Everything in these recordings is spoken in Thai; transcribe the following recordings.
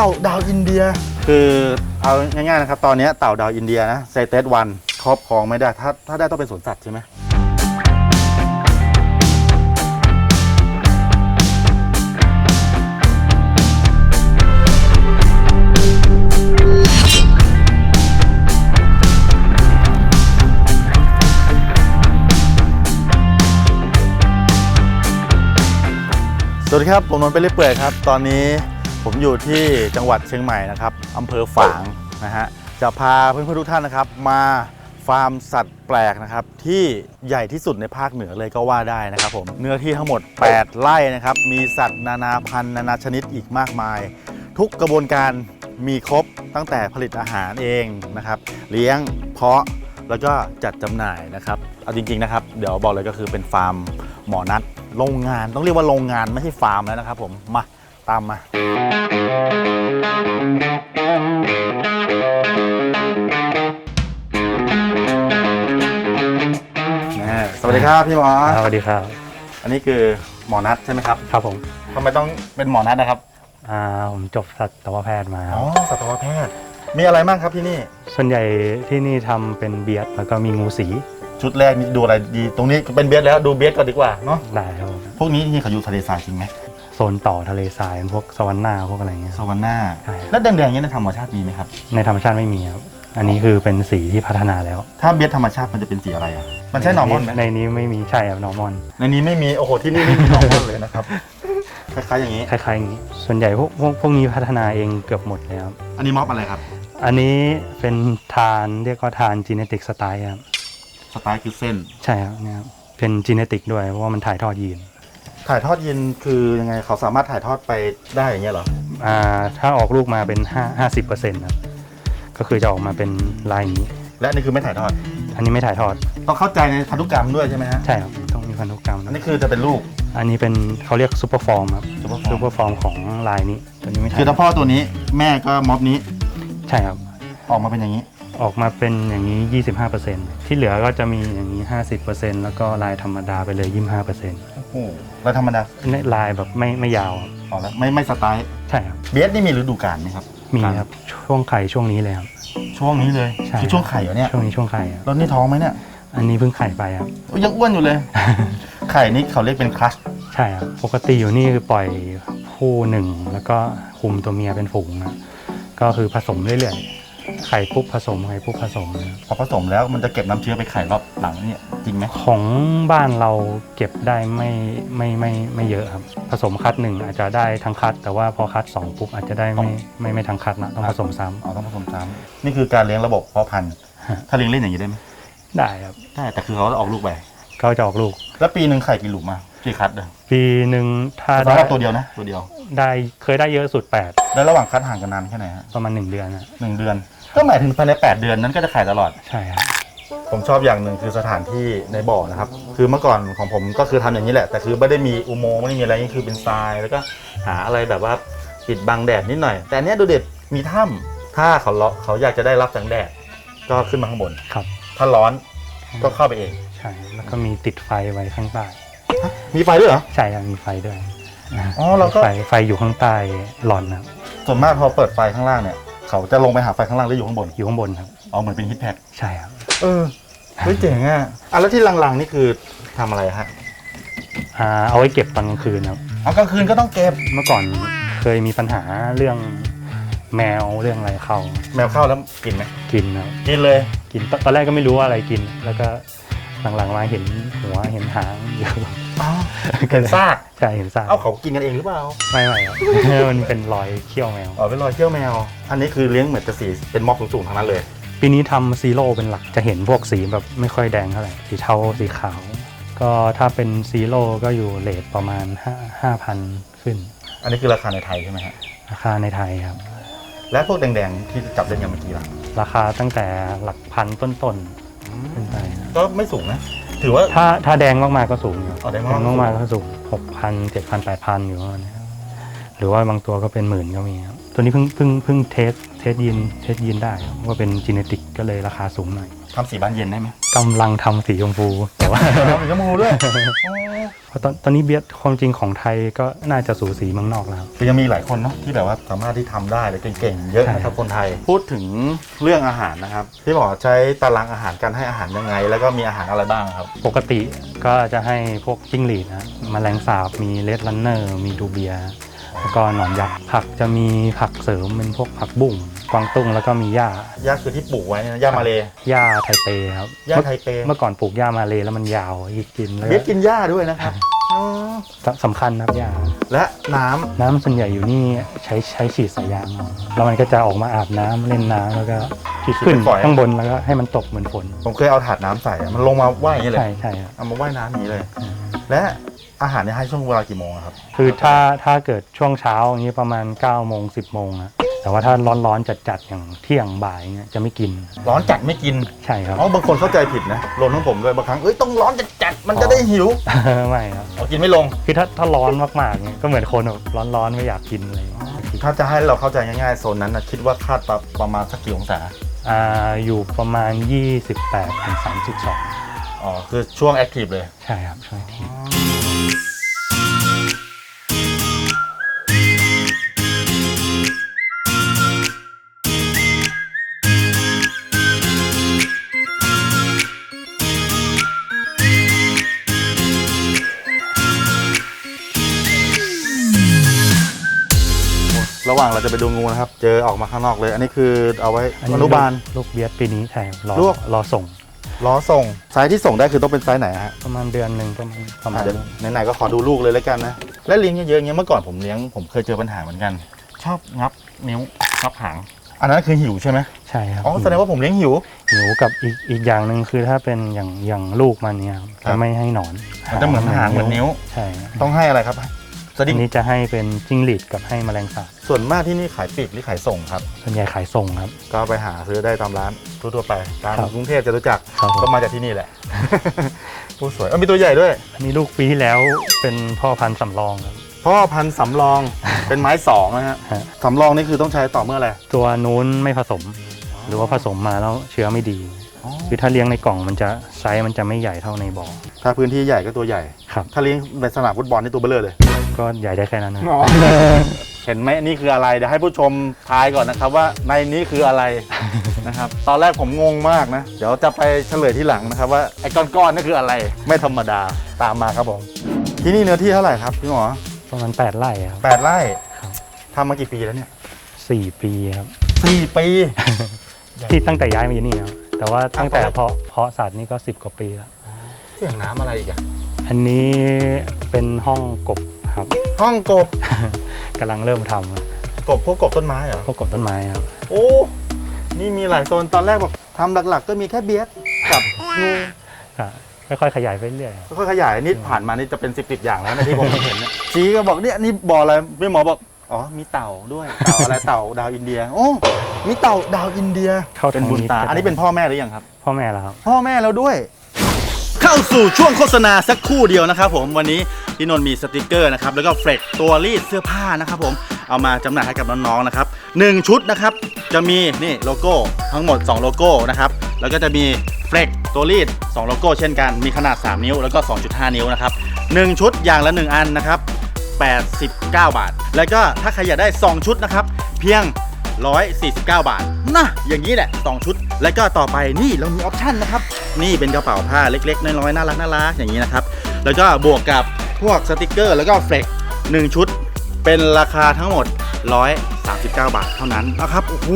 เต่าดาวอินเดีย คือเอาง่ายๆนะครับตอนนี้เต่าดาวอินเดียนะไซเตสวันครอบครองไม่ได้ถ้าถ้าได้ต้องเป็นสวนสัตว์ใช่ไหมสวัสดีครับ ผมนนท์ไปเรื่อยเปื่อยครับ ตอนนี้ ผมอยู่ที่จังหวัดเชียงใหม่นะครับอำเภอฝางนะฮะจะพาเพื่อนๆทุกท่านนะครับ มาฟาร์มสัตว์แปลกนะครับ ที่ใหญ่ที่สุดในภาคเหนือเลยก็ว่าได้นะครับผมเนื้อที่ทั้งหมด 8 ไร่นะครับ มีสัตว์นานาพันธุ์นานาชนิดอีกมากมาย ทุกกระบวนการมีครบตั้งแต่ผลิตอาหารเองนะครับ เลี้ยงเพาะแล้วก็จัดจำหน่ายนะครับเอาจริงๆนะครับ เดี๋ยวบอกเลยก็คือเป็นฟาร์มหมอนัดโรงงานต้องเรียกว่าโรงงานไม่ใช่ฟาร์มแล้วนะครับผมมา ตามมาอ่าสวัสดีครับพี่หมอ สวัสดีครับ อันนี้คือหมอนัดใช่ไหมครับครับผมทำไมต้องเป็นหมอนัดนะครับอ่าผมจบสัตวแพทย์มาคอ๋รัอบสัตวแพทย์ มีอะไรบ้างครับที่นี่ ส่วนใหญ่ที่นี่ทำเป็นเบียดแล้วก็มีงูสีชุดแรกนี่ดูอะไรดี ตรงนี้เป็นเบสแล้วดูเบสก่อนดีกว่าเนาะได้ครับผมพวกนี้ที่เขาอยู่ทะเลทรายจริงไหม โซนต่อทะเลทรายพวกสวรรค์นาพวกอะไรเงี้ย สวรรค์หน้า ใช่ แล้วแดงๆนี้ในธรรมชาติมีไหมครับ ในธรรมชาติไม่มีครับ อันนี้คือเป็นสีที่พัฒนาแล้วถ้าเบสธรรมชาติมันจะเป็นสีอะไรอะ มันใช่นอร์มอนไหมในนี้ไม่มีใช่ครับนอร์มอน ในนี้ไม่มีโอ้โหที่นี่ไม่มีนอร์มอนเลยนะครับคล้ายๆอย่างนี้ คล้ายๆอย่างนี้ ส่วนใหญ่พวกพวกพวกนี้พัฒนาเองเกือบหมดแล้วอันนี้ม็อบอะไรครับ อันนี้เป็นทานเรียกว่าทานจีเนติกสไตล์ครับ สไตล์คือเส้น ใช่ครับเนี่ยครับเป็นจีเนติกด้วยเพราะว่ามันถ่ายทอดยีน ถ่ายทอดยีนคือยังไงเขาสามารถถ่ายทอดไปได้อย่างเงี้ยเหรออ่าถ้าออกลูกมาเป็น5 50%ครับก็คือจะออกมาเป็นลายนี้ และอันนี่คือไม่ถ่ายทอด อันนี้ไม่ถ่ายทอดต้องเข้าใจในพันธุกรรมด้วยใช่ไหมฮะใช่ครับต้องมีพันธุกรรมอันนี้คือจะเป็นลูก อันนี้เป็นเขาเรียกซูเปอร์ฟอร์มครับซูเปอร์ฟอซูร์มเปอร์ฟอร์มของลายนี้ตัวนี้ไม่ถ่าคืยอถ้าพ่อตัวนี้แม่ก็ม็อบนี้ใช่ครับ ออกมาเป็นอย่างนี้ ออกมาเป็นอย่างนี้ 25%ที่เหลือก็จะมีอย่างนี้ 50%แล้วก็ลายธรรมดาไปเลย 25%โอ้ โหแล้วธรรมดาเนี่ยลายแบบไม่ไม่ยาวครับออกแล้วไม่ไม่สไตล์ใช่ครับ เบสนี่มีฤดูกาลไหมครับ มีครับ ช่วงไข่ช่วงนี้เลยครับ ช่วงนี้เลยใช่คือช่วงไข่เหรอเนี่ยช่วงนี้ช่วงไข่ครับแล้วนี่ท้องไหมเนี่ย อันนี้เพิ่งไข่ไปครับโอ้ยยังอ้วนอยู่เลย ไข่นี่เขาเรียกเป็นคลัชใช่ครับ ปกติอยู่นี่คือปล่อยคู่หนึ่งแล้วก็คุมตัวเมียเป็นฝูงนะก็คือผสมเรื่อยๆ ไข่ปุ๊บผสมไข่ปุ๊บผสมนะพอผสมแล้วมันจะเก็บน้ำเชื้อไปไข่รอบหลังเนี่ยจริงไหมของบ้านเราเก็บได้ไม่ไม่ไม่ไม่เยอะครับ ผสมคัดหนึ่งอาจจะได้ทั้งคัด แต่ว่าพอคัดสองปุ๊บอาจจะได้ไม่ไม่ไม่ทั้งคัดนะต้องผสมซ้ำ อ๋อต้องผสมซ้ำนี่คือการเลี้ยงระบบเพาะพันธุ์ฮะ ถ้าเลี้ยงเล่นอย่างนี้ได้ไหมได้ครับได้แต่คือเขาจะออกลูกไปก็จะออกลูก แล้วปีหนึ่งไข่กี่หลุมมากี่คัดเด้อปีหนึ่งถ้าสำได้หรับตัวเดียวนะตัวเดียว ได้เคยได้เยอะสุด แล้วระหว่างคัดห่างกันนานแค่ไหนฮะ8 ประมาณ 1 เดือนนะหนึ่งเดือน ก็หมายถึงภายในแปดเดือนนั้นก็จะไข่ตลอด ใช่ครับผมชอบอย่างหนึ่งคือสถานที่ในบ่อนะครับ คือเมื่อก่อนของผมก็คือทำอย่างนี้แหละ แต่คือไม่ได้มีอุโมงค์ไม่ได้มีอะไรนี่คือเป็นทราย แล้วก็หาอะไรแบบว่าปิดบังแดดนิดหน่อย แต่อันเนี้ยดูเด็ดมีถ้ำถ้าเขาเลาะเขาอยากจะได้รับแสงแดดก็ขึ้นมาข้างบน ครับถ้าร้อนก็เข้าไปเองใช่แล้วก็มีติดไฟไว้ข้างใต้มีไฟด้วยเหรอ ใช่ครับมีไฟด้วยนะอ๋อเราก็ไฟไฟอยู่ข้างใต้หลอนนะครับส่วนมากพอเปิดไฟข้างล่างเนี่ย เขาจะลงไปหาไฟข้างล่างหรืออยู่ข้างบนอยู่ข้างบนครับอ๋อเหมือนเป็นฮิตแพดใช่ครับเออเฮ้ยเจ๋งอะอะแล้วที่ลังๆนี่คือทำอะไรฮะอ่าเอาไว้เก็บตอนกลางคืนครับอ๋อกลางคืนก็ต้องเก็บเมื่อก่อนเคยมีปัญหาเรื่องแมวเรื่องอะไรเข้าแมวเข้าแล้วกินไหมกินครับกินเลย กินตตอนแรกก็ไม่รู้ว่าอะไรกิน แล้วก็ หลังๆมาเห็นหัวเห็นหางอยู่อ๋อเป็นซากใช่เห็นซากเอาเขากินกันเองหรือเปล่าไม่ไม่ครับ มันเป็นรอยเขี้ยวแมวอ๋อเป็นรอยเขี้ยวแมว อันนี้คือเลี้ยงเหมือนจะสีเป็นม็อบสูงๆทั้งนั้นเลย ปีนี้ทำซีโร่เป็นหลักจะเห็นพวกสีแบบไม่ค่อยแดงเท่าไหร่สีเทาสีขาว ก็ถ้าเป็นซีโร่ก็อยู่เลทประมาณ5 5,000ขึ้น อันนี้คือราคาในไทยใช่ไหมฮะราคาในไทยครับ และพวกแดงๆที่จับเล่นอย่างเมื่อกี้ล่ะราคาตั้งแต่หลักพันต้นๆ ขึ้นไปครับก็ไม่สูงนะ ถือว่า ถ้าถ้าแดงมากๆก็สูงอยู่อ๋อแดงมากๆมากๆก็สูงหกพันเจ็ดพันแปดพันอยู่ประมาณนี้ครับ หรือว่าบางตัวก็เป็นหมื่นก็มีครับตัวนี้เพิ่งเพิ่งเพิ่งเทสเทสยีนเทสยีนได้ครับว่าเป็นจีเนติกก็เลยราคาสูงหน่อยทำสีบานเย็นได้ไหมกำลังทำสีชมพูแต่ว่า ทำสีชมพูด้วยเพราะตอนตอนนี้เบียดความจริงของไทยก็น่าจะสูสีเมืองนอกแล้วครับ คือยังมีหลายคนเนาะที่แบบว่าสามารถที่ทำได้เลยเก่งๆเยอะนะครับใช่คนไทย พูดถึงเรื่องอาหารนะครับพี่หมอใช้ตารางอาหารการให้อาหารยังไง แล้วก็มีอาหารอะไรบ้างครับ ปกติก็จะให้พวกจิ้งหรีดนะมแมลงสาบมีเลดลันเนอร์ มีดูเบีย แล้วก็หนอนยักษ์ผักจะมีผักเสริมเป็นพวกผักบุ้งกวางตุ้งแล้วก็มีหญ้าย่าคือที่ปลูกไว้นะย่ามาเลยหญ้าไทเปครับหญ้าไทเปเมื่อก่อนปลูกหญ้ามาเลยแล้วมันยาวหยิบกินแล้วเบีก็ยดกินหญ้าด้วยนะครับอ๋อสสำคัญนะครับหญ้าและน้ำน้ำส่วนใหญ่อยู่นี่ใช้ใช้ฉีดสายยางเอาแล้วมันก็จะออกมาอาบน้ำเล่นน้ำแล้วก็ขึ้นข้างบนแล้วก็ให้มันตกเหมือนฝนผมเคยเอาถาดน้ำใส่อะมันลงมาว่ายอย่างนี้เลย ใช่ใช่ครับเอามาว่ายน้ำอย่างนี้เลย และ อาหารเนี่ยให้ช่วงเวลากี่โมงอะครับ คือถ้าถ้าเกิดช่วงเช้าอย่างนี้ประมาณ9ก้าโมงสิบโมงอะแต่ว่าถ้าร้อนๆจัดๆอย่างเที่ยงบ่ายเงี้ยจะไม่กินร้อนจัดไม่กินใช่ครับ อ๋อ บางคนเข้าใจผิดนะรวมทั้งผมด้วยบางครั้งเอ้ยต้องร้อนจัดจัดๆมันจะได้หิวไม่ครับเอากินไม่ลง คือถ้าถ้าร้อนมากๆเนี่ยก็เหมือนคนแบบร้อนๆไม่อยากกินอะไรอย่างเงี้ยถ้าจะให้เราเข้าใจง่ายๆโซนนั้นนะคิดว่าคาดประมาณสักกี่องศา อ่าอยู่ประมาณ 28ถึง32 อ๋อคือช่วงแอคทีฟเลย ใช่ครับช่วยที หว่างเราจะไปดูงูนะครับ เจอออกมาข้างนอกเลย อันนี้คือเอาไว้อนุบาล ลูกเบียดปีนี้ใช่ครับรอลูก รอส่ง ล้อส่งไซส์ที่ส่งได้คือต้องเป็นไซส์ไหนฮะประมาณเดือนหนึ่งประมาณประมาอะณเดี๋ยวไหนๆก็ขอดูลูกเลยแล้วกันนะ และเลี้ยงเยอะๆอย่างเงี้ยเมื่อก่อนผมเลี้ยงผมเคยเจอปัญหาเหมือนกัน ชอบงับนิ้วงับหาง อันนั้นคือหิวใช่ไหมใช่ครับอ๋อแสดงว่าผมเลี้ยงหิว หิวกับอีกอีกอย่างหนึ่งคือถ้าเป็นอย่างอย่างลูกมันเนี่ยครับครับจะไม่ให้หนอนมันจะเหมือนหางเหมือนนิ้ว ใช่ครับต้องให้อะไรครับ สอัดิ้งนนี้จะให้เป็นจิ้งหรีดกับให้แมลงสาบส่วนมากที่นี่ขายปลีกหรือขายส่งครับ ส่วนใหญ่ขายส่งครับ ก็ไปหาซื้อได้ตามร้านทั่วๆไปตามครับกรุงเทพจะรู้จักครับผม ก็มาจากที่นี่แหละ ผู้สวยเออมีตัวใหญ่ด้วย อันนี้ลูกปีที่แล้วเป็นพ่อพันธุ์สำรองครับ พ่อพันธุ์สำรอง เป็นไม้สองนะฮะฮะ สำรองนี่คือต้องใช้ต่อเมื่ออะไรตัวนู้นไม่ผสม หรือว่าผสมมาแล้วเชื้อไม่ดี คือถ้าเลี้ยงในกล่องมันจะไซส์มันจะไม่ใหญ่เท่าในบ่อ ถ้าพื้นที่ใหญ่ก็ตัวใหญ่ ครับ ถ้าเลี้ยงในสนามฟุตบอลนี่ตัวเบลอเลย ก็ใหญ่ได้แค่นั้นนะเห็นไหมนี่คืออะไรเดี๋ยวให้ผู้ชมทายก่อนนะครับว่าในนี้คืออะไร นะครับ ตอนแรกผมงงมากนะ เดี๋ยวจะไปเฉลยที่หลังนะครับว่าไอ้ก้อนๆนี่คืออะไร ไม่ธรรมดาตามมาครับผมที่นี่เนื้อที่เท่าไหร่ครับพี่หมอประมาณ8ไร่ครับแปดไร่ครับทำมากี่ปีแล้วเนี่ยสี่ปีครับสี่ปี ที่ตั้งแต่ย้ายมาอยู่นี่ครับแต่ว่าตั้งแต่เพาะเพาะสัตว์นี่ก็10กว่าปีแล้วเสียงน้ำอะไรอีกอะอันนี้เป็นห้องกบ ครับ ห้องกบกำลังเริ่มทำครับกบพวกกบต้นไม้เหรอ พวกกบต้นไม้ครับ โอ้ นี่มีหลายโซนตอนแรกบอกทำหลักๆ ก็มีแค่เบียดกับงูก็ค่อยๆขยายไปเรื่อยครับค่อยๆขยายนี่ผ่านมานี่จะเป็นสิบสิบอย่างแล้วนะที่ผมเห็นเนี่ยจีก็บอกเนี่ยนี่บ่ออะไรพี่หมอบอกอ๋อมีเต่าด้วยเต่าอะไรเต่าดาวอินเดีย โอ้มีเต่าดาวอินเดีย เข้าเป็นทางบุญนี้ตา อันนี้เป็นพ่อแม่หรือยังครับ พ่อแม่แล้วครับ พ่อแม่แล้วด้วย เข้าสู่ช่วงโฆษณาสักครู่เดียวนะครับผมวันนี้พี่นนท์มีสติกเกอร์นะครับแล้วก็เฟลกตัวรีดเสื้อผ้านะครับผมเอามาจำหน่ายให้กับน้องๆนะครับหนึ่งชุดนะครับจะมีนี่โลโก้ทั้งหมด 2 โลโก้นะครับแล้วก็จะมีเฟลกตัวรีด 2 โลโก้เช่นกันมีขนาด 3 นิ้วแล้วก็ 2.5 นิ้วนะครับหนึ่งชุดอย่างละ 1 อันนะครับ89 บาท แล้วก็ถ้าใครอยากได้ 2 ชุดนะครับเพียง 149 บาทนะอย่างนี้แหละ 2 ชุด แล้วก็ต่อไปนี่เรามีออปชั่นนะครับ นี่เป็นกระเป๋าผ้าเล็กๆ น้อยๆ น่ารักน่ารักอย่างนี้นะครับ แล้วก็บวกกับพวกสติกเกอร์ แล้วก็เฟลกหนึ่งชุด เป็นราคาทั้งหมด 139 บาทเท่านั้นนะครับโอ้โห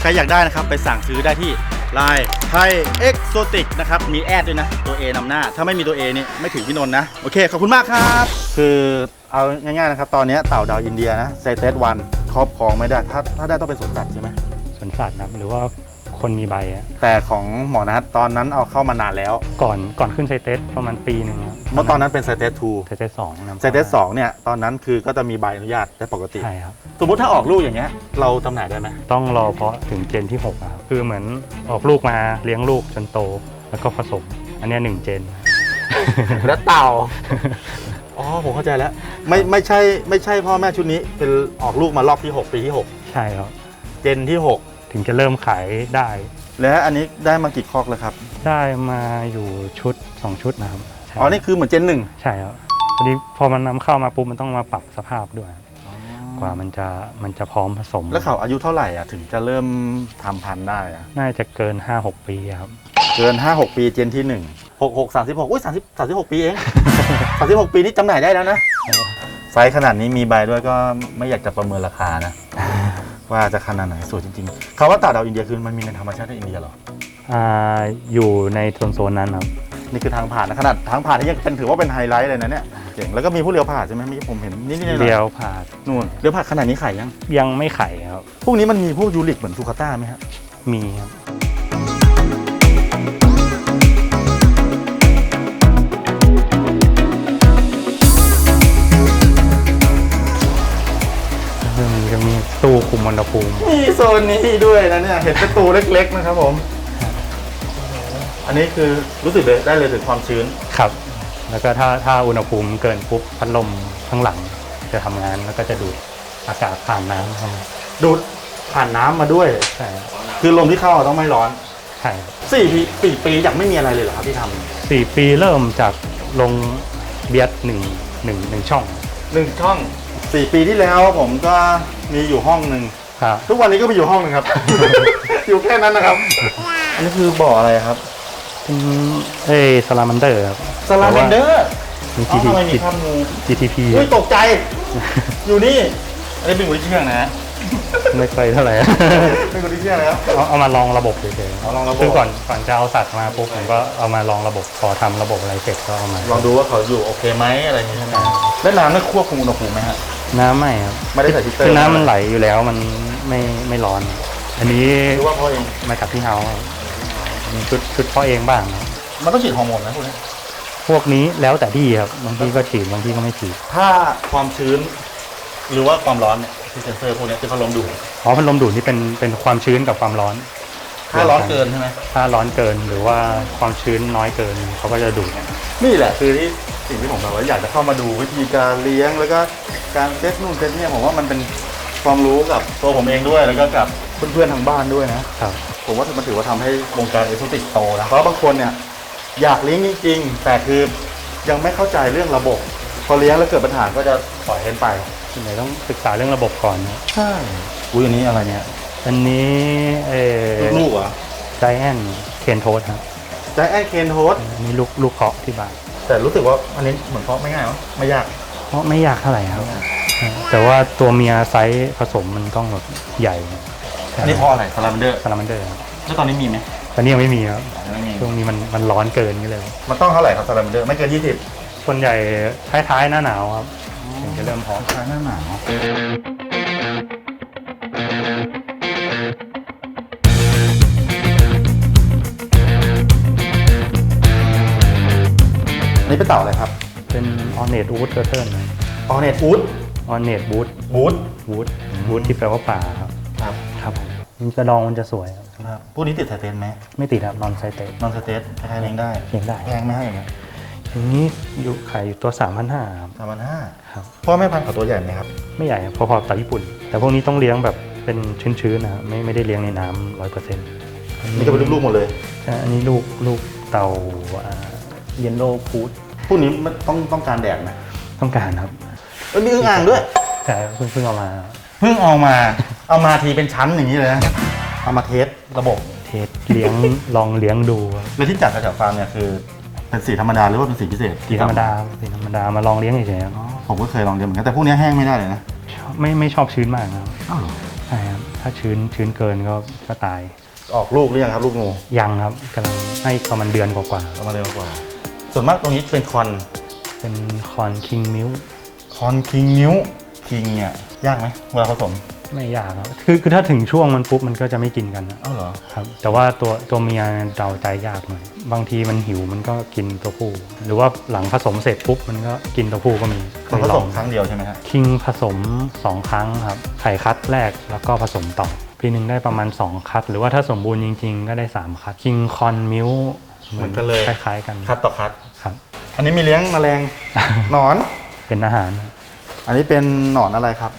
ใครอยากได้นะครับไปสั่งซื้อได้ที่ไลน์ไทยเอ็กโซติกนะครับ มีแอดด้วยนะ ตัว A นำหน้า ถ้าไม่มีตัว A นี่ไม่ถึงพี่นนท์นะ โอเค ขอบคุณมากครับ คือเอาง่ายๆนะครับ ตอนนี้เต่าดาวอินเดียนะไซเตสวันครอบครองไม่ได้ ถ้าถ้าได้ต้องเป็นสวนสัตว์ใช่ไหมสวนสัตว์นะครับหรือว่า คนมีใบอะแต่ของหมอนัทตอนนั้นเอาเข้ามานานแล้วก่อนก่อนขึ้นไซเตสประมาณปีหนึ่งครับเมื่อตอนนั้นเป็นไซเตสทูไซเตสสองนะไซเตสสองเนี่ยตอนนั้นคือก็จะมีใบอนุญาตได้ปกติ ใช่ครับ สมมติถ้าออกลูกอย่างเงี้ยเราจำหน่ายได้ไหมต้องรอเพาะถึงเจนที่6อะครับคือเหมือนออกลูกมาเลี้ยงลูกจนโต แล้วก็ผสม อันเนี้ยหนึ่งเจน และเต่าอ๋อผมเข้าใจแล้ว ไม่ไม่ใช่ไม่ใช่พ่อแม่ชุดนี้เป็นออกลูกมารอบที่ 6 ปีที่ ใช่ครับ 6 เจนที่ ถึงจะเริ่มขายได้6และอันนี้ได้มากี่คอกแล้วครับ ได้มาอยู่ชุด 2 ชุดนะครับใช่อ๋อ นี่คือเหมือนเจนหนึ่งใช่ครับพอดีพอมันนำเข้ามาปุ๊บมันต้องมาปรับสภาพด้วย กว่ามันจะมันจะพร้อมผสมแล้วเขาอายุเท่าไหร่อะถึงจะเริ่มทำพันธุ์ได้อะ น่าจะเกิน 5-6 ปีครับ เกิน 5 6 ปีเจนที่ 1 6 6 36อุ้ย30 36 ปีเอง 36 ปีนี่จำหน่ายได้แล้วนะ ไซส์ขนาดนี้มีใบด้วยก็ไม่อยากจะประเมินราคานะ ว่าจะขนาดไหนสวยจริงๆคำว่าต่าดาวอินเดียคือมันมีในธรรมชาติในอินเดียเหรอ อ่าอยู่ในโซนโซนนั้นครับนี่คือทางผ่านนะขนาดทางผ่านนี่ยังเป็นถือว่าเป็นไฮไลท์เลยนะเนี่ยเจ๋งแล้วก็มีผู้เลี้ยวผ่านใช่ไหมเมื่อกี้ผมเห็นนี่นี่เดียวผ่าดนู่นเลี้ยวผ่านขนาดนี้ขายยังยังไม่ไข่ครับพวกนี้มันมีพวกยูริกเหมือนซูคาต้าไหมฮะมีครับ ภูมิ มีโซนนี้ด้วยนะเนี่ย เห็นเป็นตูเล็ก ๆ นะครับผม อันนี้คือรู้สึกเลยได้เลยถึงความชื้น ครับ แล้วก็ถ้าถ้าอุณหภูมิเกินปุ๊บพัดลมข้างหลังจะทำงานแล้วก็จะดูดอากาศผ่านน้ำเข้ามาดูดผ่านน้ำมาด้วย ใช่ครับคือลมที่เข้าต้องไม่ร้อนใช่ครับสี่ปีสี่ปีอยากไม่มีอะไรเลยเหรอครับที่ทำสี่ปีเริ่มจากลงเบียดหนึ่งหนึ่งหนึ่งช่องหนึ่งช่องสี่ปีที่แล้วผมก็มีอยู่ห้องหนึ่ง ครับ ทุกวันนี้ก็มีอยู่ห้องหนึ่งครับ อยู่แค่นั้นนะครับอันนี้คือบ่ออะไรครับเป็นเอ้สลามันเดอร์ครับสลาเมนเดอร์มีอ๋อ GT ทำไมมีภาพงู GTP อุ้ยตกใจ อยู่นี่อันนี้เป็นหัวเชื่องนะฮะไม่เคยเท่าไหร่ เป็นหัวเชื่องแล้ว เอาเอามาลองระบบเฉยเอาลองระบบซึ่งก่อนก่อนจะเอาสัตว์มาปุ๊บผมก็เอามาลองระบบพอทำระบบอะไรเสร็จก็เอามาลองดูว่าเขาอยู่โอเคไหมอะไรอย่างนี้ใช่ไหมแล้วน้ำได้ควบคุมอุณหภูมิไหมฮะ น้ำไม่ครับไม่ได้ใส่ฮิตเตอร์ คือน้ำมันไหลอยู่แล้วมัน ไม่ไม่ร้อน อันนี้หรือว่าเพราะเอง มาจากที่เฮาครับมีชุดชุดพ่อเองบ้างครับมันต้องฉีดฮอร์โมนนะพวกนี้พวกนี้แล้วแต่ที่ครับบางทีก็ฉีดบางทีก็ไม่ฉีดถ้าความชื้น หรือว่าความร้อนเนี่ยที่เซนเซอร์พวกนี้ที่เขาลมดูดอ๋อพัดลมดูดนี่เป็นเป็นความชื้นกับความร้อน ถ้าร้อนเกินใช่ไหมถ้าร้อนเกินหรือว่าความชื้นน้อยเกินเขาก็จะดูดนี่แหละคือที่สิ่งที่ผมแบบว่าอยากจะเข้ามาดูวิธีการเลี้ยงแล้วก็การเซตนู่นเซตเนี่ยผมว่ามันเป็น ความรู้กับตัวผมเองด้วย แล้วก็กับเพื่อนๆทางบ้านด้วยนะ ครับ ผมว่ามันถือว่าทำให้วงการเอซูติกโตนะ เพราะบางคนเนี่ยอยากเลี้ยงจริงๆ แต่คือยังไม่เข้าใจเรื่องระบบ พอเลี้ยงแล้วเกิดปัญหาก็จะปล่อยเห็นไป ส่วนใหญ่ต้องศึกษาเรื่องระบบก่อนนะใช่อุ้ยอันนี้อะไรเนี่ยอันนี้เอลูกๆเหรอไจแอนเคนโทสครับแจ็คแอนเคนโทสอันนี้ลูกลูกเคาะที่บ้านแต่รู้สึกว่าอันนี้เหมือนเพาะไม่ง่ายมั้งไม่ยาก เพราะไม่ยากเท่าไหร่ครับ แต่ว่าตัวเมียไซส์ผสมมันต้องแบบใหญ่อันนี้เพราะอะไรซาลาเมนเดอร์ซาลามันเดอร์แล้วตอนนี้มีไหมตอนนี้ยังไม่มีครับไม่มีช่วงนี้มันมันร้อนเกินก็เลย มันต้องเท่าไหร่ครับซาลาเมนเดอร์ไม่เกิน 20 ส่วนใหญ่ท้ายๆหน้าหนาวครับถึงจะเริ่มเพาะท้ายหน้าหนาวอันนี้เป็นเต่าอะไรครับ เป็นออนเนตวูดเทอร์เทิลออเนตฟูด ออนเนตบูทบูดวูดวูดที่แปลว่าป่าครับ ครับครับผมมันกระดองมันจะสวยครับครับพวกนี้ติดไทเทนไหมไม่ติดครับนอนไซเตนอนสเตทใครๆเลี้ยงได้เลี้ยงได้แพงไหมให้อย่างเงี้ยอย่างนี้อยู่ขายอยู่ตัว 3,500ครับสามพันห้าครับพ่อแม่พันธุ์เขาตัวใหญ่ไหมครับ ไม่ใหญ่ครับพอๆกับญี่ปุ่น แต่พวกนี้ต้องเลี้ยงแบบเป็นชื้นๆนะครับไม่ไม่ได้เลี้ยงในน้ำร้อยเปอร์เซ็นต์นี่ก็เป็นลูกๆหมดเลยอันนี้ลูกลูกเต่าเยนโลฟูดพวกนี้มันต้องต้องการแดดนะต้องการครับ เอ้ยมีอึ่งอ่างด้วยแต่เพิ่งเพิ่งเอามา เพิ่งเอามา เอามาทีเป็นชั้นอย่างนี้เลยนะเอามาเทสระบบเทสเลี้ยงลองเลี้ยงดูครับแล้วที่จัดกระจับฟาร์มเนี่ยคือเป็นสีธรรมดาหรือว่าเป็นสีพิเศษสีธรรมดาสีธรรมดามาลองเลี้ยงเฉยๆครับอ๋อผมก็เคยลองเลี้ยงเหมือนกันแต่พวกนี้แห้งไม่ได้เลยนะชอบไม่ไม่ชอบชื้นมากนะครับอ้าวเหรอใช่ครับถ้าชื้นชื้นเกินก็ก็ตาย ออกลูกหรือยังครับลูกงูยังครับกำลังให้ประมาณเดือนกว่าเอามาเร็วกว่าส่วนมากตรงนี้เป็นคอนๆเป็นคอนคิงมิล คอนคิงนิ้วคิงเนี่ยยากไหมเวลาผสมไม่ยากครับคือคือถ้าถึงช่วงมันปุ๊บมันก็จะไม่กินกันนะอ้าวเหรอครับ แต่ว่าตัวตัวเมียเดาใจยากหน่อยบางทีมันหิวมันก็กินตัวผู้ หรือว่าหลังผสมเสร็จปุ๊บมันก็กินตัวผู้ก็มีมันผสมครั้งเดียวใช่ไหมฮะคิงผสม 2 ครั้งครับไข่คัดแรกแล้วก็ผสมต่อปีหนึ่งได้ประมาณ 2 คัด หรือว่าถ้าสมบูรณ์จริง ๆ ก็ได้ 3 คัดคิงคอนมิลเหมือนกันเลยคล้ายๆกันคัดต่อคัดครับ อันนี้มีเลี้ยงแมลงหนอน เป็นอาหารอันนี้เป็นหนอนอะไรครับ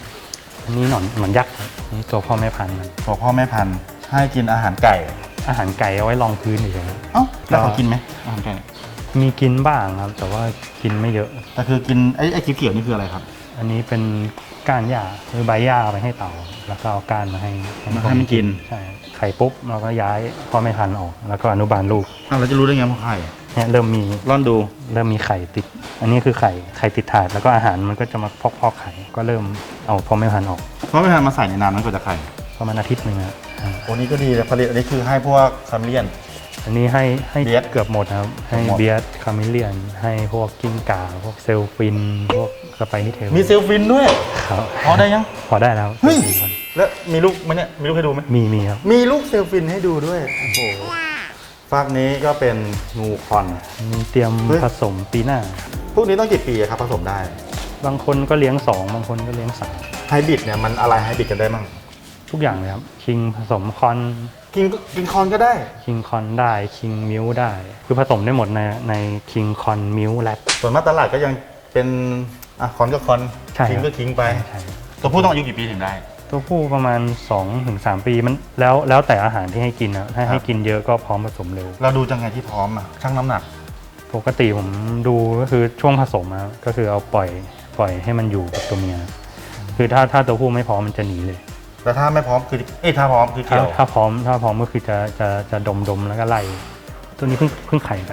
อันนี้หนอนหนอนยักษ์ครับอันนี่ตัวพ่อแม่พันธุ์มันตัวพ่อแม่พันธุ์ให้กินอาหารไก่ อาหารไก่เอาไว้รองพื้นเฉยเอ้าแล้วเขากินไหมอาหารไก่ๆมีกินบ้างครับ แต่ว่ากินไม่เยอะ แต่คือกินไอ้ไอ้เขียวๆนี่คืออะไรครับอันนี้เป็นก้านหญ้าหรือใบหญ้าเอาไปให้เต่า แล้วก็เอาก้านมาให้มาให้มันกินใช่ไข่ปุ๊บเราก็ย้ายพ่อแม่พันธุ์ออก แล้วก็อนุบาลลูก อ้าวเราจะรู้ได้ไงว่าไข่ เนี่ยเริ่มมีร่อนดูเริ่มมีไข่ติด อันนี้คือไข่ไข่ติดถาดแล้วก็อาหารมันก็จะมาพอกๆไข่ก็เริ่มเอาพ่อแม่พันธุ์ออกเพราะไม่ทันมาใส่ในน้ำนั้นก็จะไข่ประมาณอาทิตย์หนึ่งอะอ่าโอ้นี่ก็ดีเลยผลิตอันนี้คือให้พวกคาเมเลียน อันนี้ให้ให้เบียดเกือบหมดครับให้หมด เบียดคาเมเลียน ให้พวกกิ้งก่าพวกเซลฟิน พวกสไปนี่เทลมีเซลฟินด้วยครับพอได้ยัง พอได้แล้วเฮ้ยสี่คนแล้วมีลูกไหมเนี่ย มีลูกให้ดูไหมมีมีครับ มีลูกเซลฟินให้ดูด้วย โอ้โห ฝากนี้ก็เป็นงูคอน มีเตรียมเฮ้ย ผสมปีหน้า พวกนี้ต้องกี่ปีอะครับผสมได้ บางคนก็เลี้ยงสองบางคนก็เลี้ยงสามไฮบริดเนี่ยมันอะไรไฮบริดกันได้มั่งทุกอย่างเลยครับ คิงผสมคอน กินกินคอนก็ได้ คิงคอนได้ คิงมิวได้ คือผสมได้หมดในในคิงคอนมิวแรด ส่วนมากตลาดก็ยังเป็นอะคอนก็คอนใช่ทิ้งครับก็ทิ้งไป ใช่ตัวผู้ต้องอายุกี่ปีถึงได้ ตัวผู้ประมาณ 2-3ถึงปีมันแล้วแล้วแต่อาหารที่ให้กินนะถ้าครัให้บกินเยอะก็พร้อมผสมเร็ว เราดูจังไงที่พร้อมอะชั่งน้ำหนัก ปกติผมดูก็คือช่วงผสมอะก็คือเอาปล่อยปล่อยให้มันอยู่กับตัวเมีย คือถ้าถ้าตัวผู้ไม่พร้อมมันจะหนีเลยแต่ถ้าไม่พร้อมคือเอ้ยถ้าพร้อมคือถ้าเกี่ยวถ้าพร้อมถ้าพร้อมก็คือจะจะจะดมดมแล้วก็ไล่ตัวนี้เพิ่งเพิ่งไข่ไป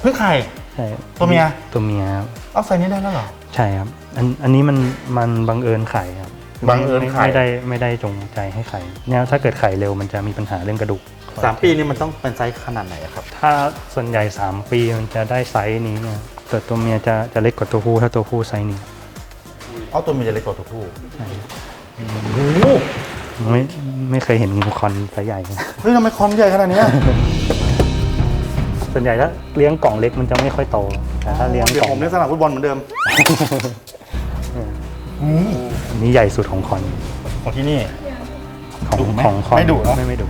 เพิ่งไข่ ใช่ตัวเมีย ตัวเมียครับเอาใส่นี้ได้แล้วเหรอ ใช่ครับ อันอันนี้มันมันบังเอิญไข่ครับ บังเอิญไม่ไข่ไม่ได้ไม่ได้จงใจให้ไข่เนี่ยถ้าเกิดไข่เร็วมันจะมีปัญหาเรื่องกระดูก สามปีนี่มันต้องเป็นไซส์ขนาดไหนอะครับ ถ้าส่วนใหญ่ 3 ปีมันจะได้ไซส์นี้เนี่ยแต่ตัวเมียจะจะเล็กกว่าตัวผู้ถ้าตัวผู้ไซส์นี้เอาตัวเมียจะเล็กกว่าตัวผู้ใช่โอ้โหไม่ไม่เคยเห็นงูคอนไซส์ใหญ่ เฮ้ยทำไมคอนใหญ่ขนาดเนี้ยส่วนใหญ่ถ้าเลี้ยงกล่องเล็กมันจะไม่ค่อยโตแต่ถ้าเลี้ยงเดี๋ยกล่วองผมเล่นสนามฟุตบอลเหมือนเดิม อันนี้ใหญ่สุดของคอนของที่นี่ ของดุไหมของคอนไม่ดุเนอะ ไม่ไม่ดุ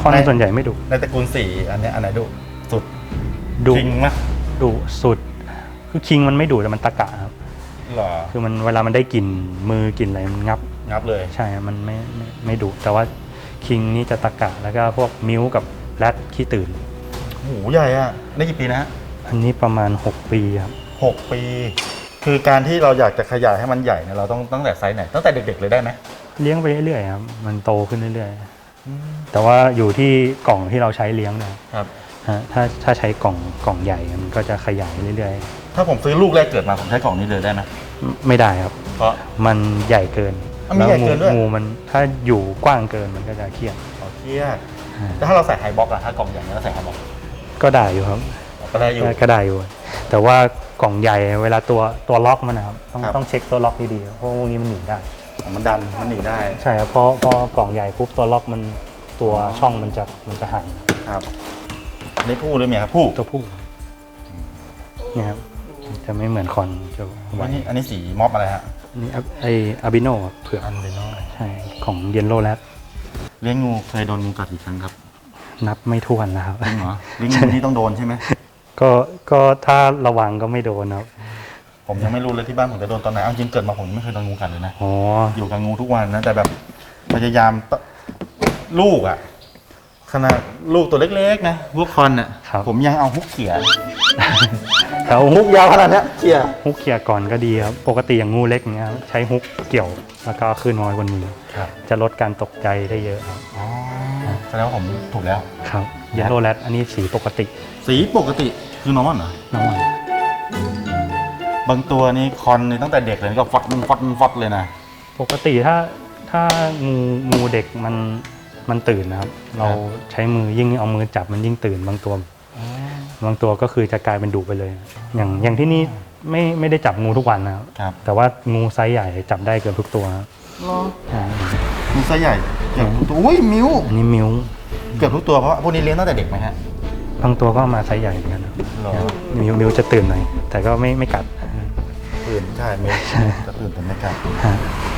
คอนในส่วนใหญ่ไม่ดุในตระกูลสีอันเนี้ยอันไหนดุสุดดุจริงไหมดุสุด คือคิงมันไม่ดุแต่มันตะกะครับหรอคือมันเวลามันได้กลิ่นมือกลิ่นอะไรมันงับ งับเลยใช่ครับมันไม่ไม่ไม่ดุแต่ว่าคิงนี่จะตะกะแล้วก็พวกมิวกับแรดขี้ตื่น โอ้โหใหญ่อะได้กี่ปีนะฮะอันนี้ประมาณ 6 ปีครับ หกปี คือการที่เราอยากจะขยายให้มันใหญ่เนี่ยเราต้องตั้งแต่ไซส์ไหนตั้งแต่เด็ก ๆ เลยได้ไหมเลี้ยงไปเรื่อยๆครับมันโตขึ้นเรื่อยๆ แต่ว่าอยู่ที่กล่องที่เราใช้เลี้ยงนะครับครับฮะถ้าถ้าใช้กล่องกล่องใหญ่มันก็จะขยายเรื่อยถ้าผมซื้อลูกแรกเกิดมาผมใช้กล่องนี้เลยได้ไหมๆ ไม่ได้ครับ เพราะ มันใหญ่เกินอะมีใหญ่เกินด้วยแล้งูมันถ้าอยู่กว้างเกินมันก็จะเครียดขอเครียดแล้วถ้าเราใส่ไฮบ็อกอะถ้ากล่องใหญ่เนี่ยเราใส่ไฮบ็อกก็ได้อยู่ครับ ก็ได้อยู่ ก็ได้อยู่ แต่ว่า กล่องใหญ่เวลาตัวตัวล็อกมันนะครับต้องครับ ต้องเช็คตัวล็อกดีๆเพราะพวกนี้มันหนีได้มันดันมันหนีได้ใช่ครับเพราะเพราะกล่องใหญ่ปุ๊บตัวล็อกมันตัวช่องมันจะมันจะห่างครับอันนี่ผู้หรือเมียครับผู้ตัวผู้เนี่ยครับจะไม่เหมือนคอนจะไวอันนี้อันนี้สีม็อบอะไรฮะนี่อะไออาบิโนเผือกอันเดโนใช่ของเยนโ w แลเลี้ยงงูเคยโดนงูกัดกี่ครั้งครับนับไม่ถ้วนแล้วครับจริงเหรอเลี้ยงงูนี่ต้องโดนใช่ไหม ก็ก็ถ้าระวังก็ไม่โดนครับ ผมยังไม่รู้เลยที่บ้านผมจะโดนตอนไหนเอาจริงเกิดมาผมไม่เคยโดนงูกัดเลยนะ อ๋อ อยู่กับงูทุกวันนะ แต่แบบพยายามตลูกอะขนาดลูกตัวเล็กๆนะพวกคอนอะครับ ผมยังเอาฮุกเขี่ยแต่ฮุกยาวขนาดเนี้ยเขี่ยฮุกเขี่ยก่อนก็ดีครับ ปกติอย่างงูเล็กเนี้ยครับใช้ฮุกเกี่ยวแล้วก็ขึ้นน้อยบนมือ ครับจะลดการตกใจได้เยอะครับ อ๋อแสดงว่าผมถูกแล้ว ครับเยนโ w แลอันนี้สีปกติสีปกติคือนอร์มอนเหรอ น้ำมันบางตัวนี่คอนนี่ตั้งแต่เด็กเลยก็ฟอดฟอดฟอดเลยนะ ปกติถ้าถ้างูงูเด็กมันมันตื่นนะครับ เราใช้มือยิ่งเอามือจับมันยิ่งตื่นบางตัว บางตัวก็คือจะกลายเป็นดุไปเลย อย่างอย่างที่นี่ไม่ไม่ได้จับงูทุกวันนะครับ ครับแต่ว่างูไซส์ใหญ่จับได้เกือบทุกตัวครับอ่ามีไซส์ใหญ่เกือบทุกตัวอุ้ยมิวอันนี้มิว เกือบทุกตัวเพราะว่าพวกนี้เลี้ยงตั้งแต่เด็กไหมฮะ บางตัวก็มาไซส์ใหญ่เหมือนกันครับหรอ มิวมิวจะตื่นหน่อยแต่ก็ไม่ไม่กัดตื่นใช่มิวจะตื่นแต่ไม่กลับฮะอย่างนี้